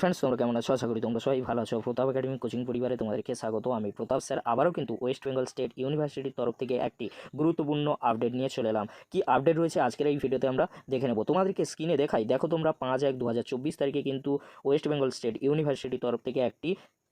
Friends তোমরা কেমন আছো? আশা করি তোমরা সবাই ভালো আছো। প্রতাপ একাডেমি কোচিং পরিবারে তোমাদেরকে স্বাগত। আমি প্রতাপ স্যার। আবারও কিন্তু ওয়েস্ট বেঙ্গল স্টেট ইউনিভার্সিটির তরফ থেকে একটি গুরুত্বপূর্ণ আপডেট নিয়ে চলে এলাম। কি আপডেট রয়েছে আজকের এই ভিডিওতে আমরা দেখে নেব। তোমাদেরকে স্ক্রিনে দেখাই। দেখো তোমরা পাঁচ এক দু তারিখে কিন্তু ওয়েস্ট বেঙ্গল স্টেট ইউনিভার্সিটির তরফ থেকে একটি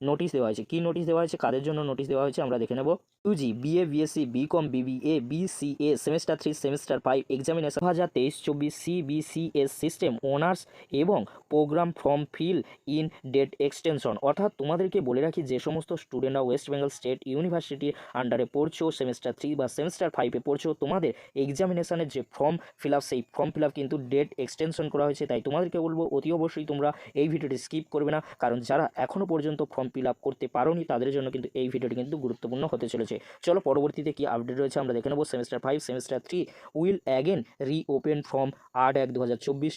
নোটিশ দেওয়া হয়েছে। কি নোটিশ দেওয়া হয়েছে? কাদের জন্য নোটিশ দেওয়া হয়েছে? আমরা দেখে নেব। UG BA BSc BCom BBA BCA semester three semester five examination দু হাজার তেইশ, চব্বিশ সিবিসিএস সিস্টেম অনার্স এবং programme form fill in date extension অর্থাৎ তোমাদেরকে বলে রাখি, যে সমস্ত স্টুডেন্টরা ওয়েস্ট বেঙ্গল স্টেট ইউনিভার্সিটির আন্ডারে পড়ছো সেমিস্টার থ্রি বা সেমিস্টার ফাইভে পড়ছো, তোমাদের এক্সামিনেশনের যে ফর্ম ফিল আপ সেই ফর্ম ফিল আপ কিন্তু ডেট এক্সটেনশন করা হয়েছে। তাই তোমাদেরকে বলব, অতি অবশ্যই তোমরা এই ভিডিওটি স্কিপ করবে না। কারণ যারা এখনও পর্যন্ত ফর্ম ফিল আপ করতে পারোনি, তাদের জন্য কিন্তু এই ভিডিওটি কিন্তু গুরুত্বপূর্ণ হতে চলেছে। চলো পরবর্তীতে কি আপডেট রয়েছে আমরা দেখে নেব। Semester five semester three will again reopen form আট এক দু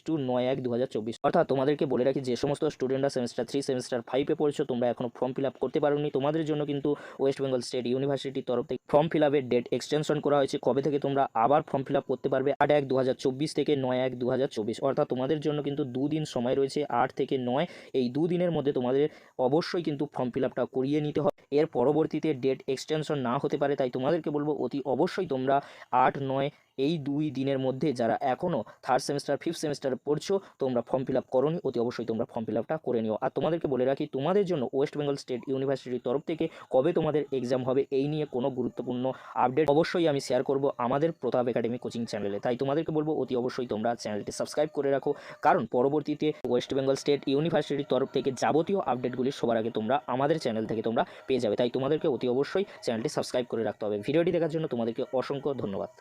টু নয় এক দু অর্থাৎ তোমাদেরকে বলে রাখি, যে সমস্ত স্টুডেন্টরা সেমিস্টার থ্রি সেমিস্টার ফাইভে পড়ছো, তোমরা এখনও ফর্ম ফিল আপ করতে পারোনি। তোমাদের জন্য কিন্তু ওয়েস্ট বেঙ্গল স্টেট ইউনিভার্সিটির তরফ থেকে ফর্ম ফিল আপের ডেট এক্সটেনশন করা হয়েছে। কবে থেকে তোমরা আবার ফর্ম ফিল আপ করতে পারবে? আট এক দু থেকে নয় এক দু অর্থাৎ তোমাদের জন্য কিন্তু দুদিন সময় রয়েছে, আট থেকে নয়। এই দুদিনের মধ্যে তোমাদের অবশ্যই কিন্তু ফর্ম ফিল আপটা করিয়ে নিতে হবে। এর পরবর্তীতে ডেট এক্সটেনশন না হতে পারে, তাই তোমাদেরকে বলব অতি অবশ্যই তোমরা আট, নয়, এই দুই দিনের মধ্যে যারা এখনও থার্ড সেমিস্টার ফিফথ সেমিস্টার পড়ছো, তোমরা ফর্ম ফিল আপ করোনি, অতি অবশ্যই তোমরা ফর্ম ফিল আপটা করে নিও। আর তোমাদেরকে বলে রাখি, তোমাদের জন্য ওয়েস্ট বেঙ্গল স্টেট ইউনিভার্সিটির তরফ থেকে কবে তোমাদের এক্সাম হবে, এই নিয়ে কোনো গুরুত্বপূর্ণ আপডেট অবশ্যই আমি শেয়ার করব আমাদের প্রতাপ একাডেমি কোচিং চ্যানেলে তাই তোমাদেরকে বলব, অতি অবশ্যই তোমরা চ্যানেলটি সাবস্ক্রাইব করে রাখো। কারণ পরবর্তীতে ওয়েস্ট বেঙ্গল স্টেট ইউনিভার্সিটির তরফ থেকে যাবতীয় আপডেটগুলি সবার আগে তোমরা আমাদের চ্যানেল থেকে তোমরা পেয়ে যাবে। তাই তোমাদেরকে অতি অবশ্যই চ্যানেলটি সাবস্ক্রাইব করে রাখতে হবে। ভিডিওটি দেখার জন্য তোমাদেরকে অসংখ্য ধন্যবাদ।